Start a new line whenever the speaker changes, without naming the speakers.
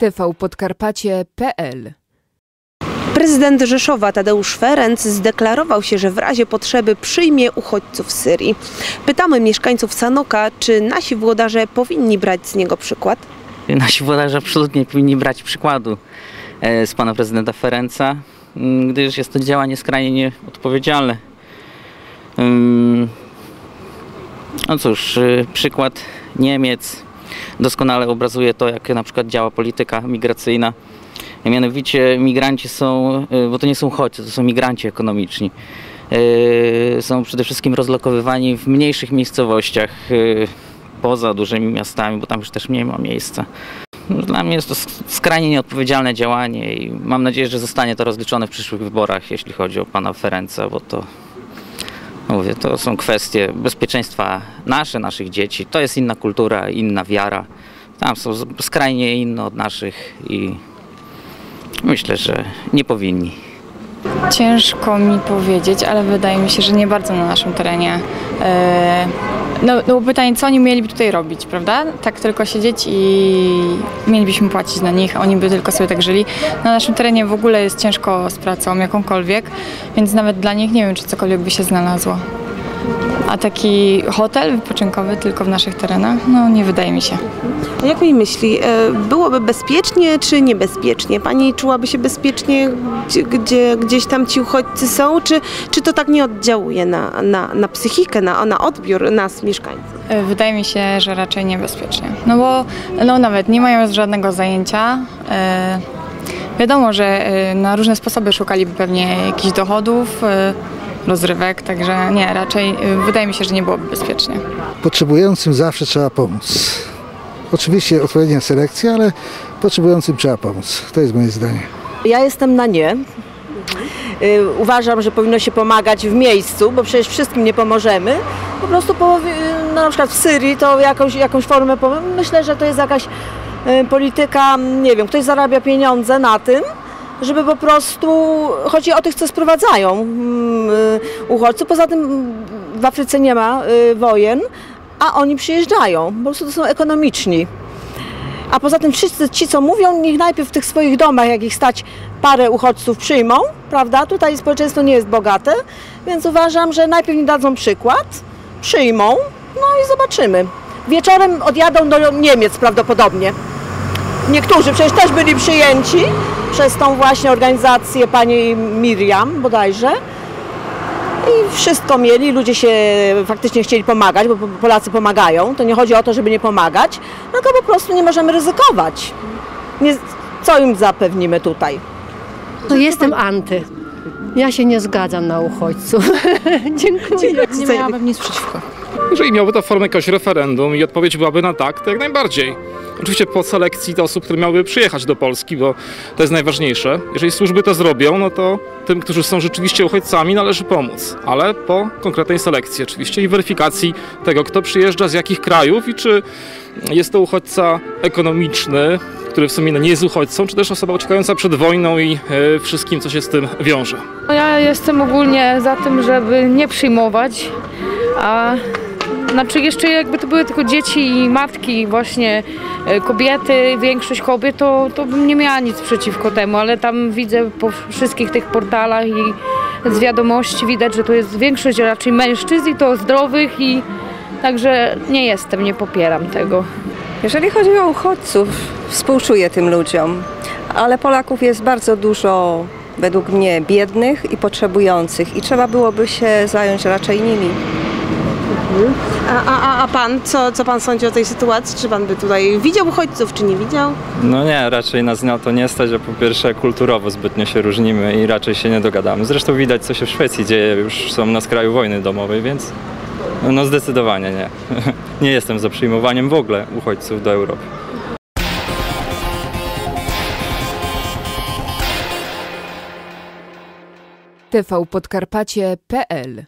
tvpodkarpacie.pl
Prezydent Rzeszowa Tadeusz Ferenc zdeklarował się, że w razie potrzeby przyjmie uchodźców z Syrii. Pytamy mieszkańców Sanoka, czy nasi włodarze powinni brać z niego przykład.
Nasi włodarze absolutnie powinni brać przykładu e, z pana prezydenta Ferenca, m, gdyż jest to działanie skrajnie nieodpowiedzialne. Ym, No cóż, y, przykład Niemiec doskonale obrazuje to, jak na przykład działa polityka migracyjna. Mianowicie migranci są, y, bo to nie są uchodźcy, to są migranci ekonomiczni. Y, Są przede wszystkim rozlokowywani w mniejszych miejscowościach y, poza dużymi miastami, bo tam już też nie ma miejsca. Dla mnie jest to sk- skrajnie nieodpowiedzialne działanie i mam nadzieję, że zostanie to rozliczone w przyszłych wyborach, jeśli chodzi o pana Ferenca, bo to no mówię, to są kwestie bezpieczeństwa nasze, naszych dzieci. To jest inna kultura, inna wiara. Tam są skrajnie inne od naszych i myślę, że nie powinni.
Ciężko mi powiedzieć, ale wydaje mi się, że nie bardzo na naszym terenie. E, No, no pytanie, co oni mieliby tutaj robić, prawda? Tak tylko siedzieć i mielibyśmy płacić na nich, a oni by tylko sobie tak żyli. Na naszym terenie w ogóle jest ciężko z pracą jakąkolwiek, więc nawet dla nich nie wiem, czy cokolwiek by się znalazło. A taki hotel wypoczynkowy tylko w naszych terenach? No nie wydaje mi się.
A Jak mi myśli, e, byłoby bezpiecznie czy niebezpiecznie? Pani czułaby się bezpiecznie, gdzie, gdzie gdzieś tam ci uchodźcy są? Czy, czy to tak nie oddziałuje na, na, na psychikę, na, na odbiór nas, mieszkańców?
E, Wydaje mi się, że raczej niebezpiecznie. No bo no nawet nie mają żadnego zajęcia. E, wiadomo, że na różne sposoby szukaliby pewnie jakichś dochodów, rozrywek, także nie, raczej e, wydaje mi się, że nie byłoby bezpiecznie.
Potrzebującym zawsze trzeba pomóc. Oczywiście odpowiednia selekcja, ale potrzebującym trzeba pomóc. To jest moje zdanie.
Ja jestem na nie. Y, Uważam, że powinno się pomagać w miejscu, bo przecież wszystkim nie pomożemy. Po prostu po, no, na przykład w Syrii to jakąś, jakąś formę. Myślę, że to jest jakaś y, polityka, nie wiem, ktoś zarabia pieniądze na tym, żeby po prostu, chodzi o tych, co sprowadzają mm, y, uchodźców. Poza tym mm, w Afryce nie ma y, wojen, a oni przyjeżdżają. Po prostu to są ekonomiczni. A poza tym wszyscy ci, co mówią, niech najpierw w tych swoich domach, jak ich stać, parę uchodźców przyjmą, prawda? Tutaj społeczeństwo nie jest bogate, więc uważam, że najpierw nie dadzą przykład, przyjmą, no i zobaczymy. Wieczorem odjadą do Niemiec prawdopodobnie. Niektórzy przecież też byli przyjęci przez tą właśnie organizację pani Miriam bodajże. I wszystko mieli, ludzie się faktycznie chcieli pomagać, bo Polacy pomagają. To nie chodzi o to, żeby nie pomagać, tylko po prostu nie możemy ryzykować. Nie, co im zapewnimy tutaj?
To jestem anty. Ja się nie zgadzam na uchodźców. Dziękuję.
Nie miałabym nic przeciwko.
Jeżeli miałoby to formę jakiegoś referendum i odpowiedź byłaby na tak, to jak najbardziej. Oczywiście po selekcji te osób, które miałyby przyjechać do Polski, bo to jest najważniejsze. Jeżeli służby to zrobią, no to tym, którzy są rzeczywiście uchodźcami, należy pomóc. Ale po konkretnej selekcji oczywiście i weryfikacji tego, kto przyjeżdża, z jakich krajów i czy jest to uchodźca ekonomiczny, który w sumie no nie jest uchodźcą, czy też osoba uciekająca przed wojną i e, wszystkim, co się z tym wiąże.
No Ja jestem ogólnie za tym, żeby nie przyjmować, a znaczy jeszcze jakby to były tylko dzieci i matki, właśnie e, kobiety, większość kobiet, to, to bym nie miała nic przeciwko temu, ale tam widzę po wszystkich tych portalach i z wiadomości widać, że to jest większość raczej mężczyzn i to zdrowych i także nie jestem, nie popieram tego.
Jeżeli chodzi o uchodźców, współczuję tym ludziom, ale Polaków jest bardzo dużo, według mnie, biednych i potrzebujących i trzeba byłoby się zająć raczej nimi.
A, a, a- a pan, co, co pan sądzi o tej sytuacji? Czy pan by tutaj widział uchodźców, czy nie widział?
No nie, raczej nas na to nie stać, a po pierwsze kulturowo zbytnio się różnimy i raczej się nie dogadamy. Zresztą widać, co się w Szwecji dzieje, już są na skraju wojny domowej, więc no zdecydowanie nie. Nie jestem za przyjmowaniem w ogóle uchodźców do Europy.
tvpodkarpacie.pl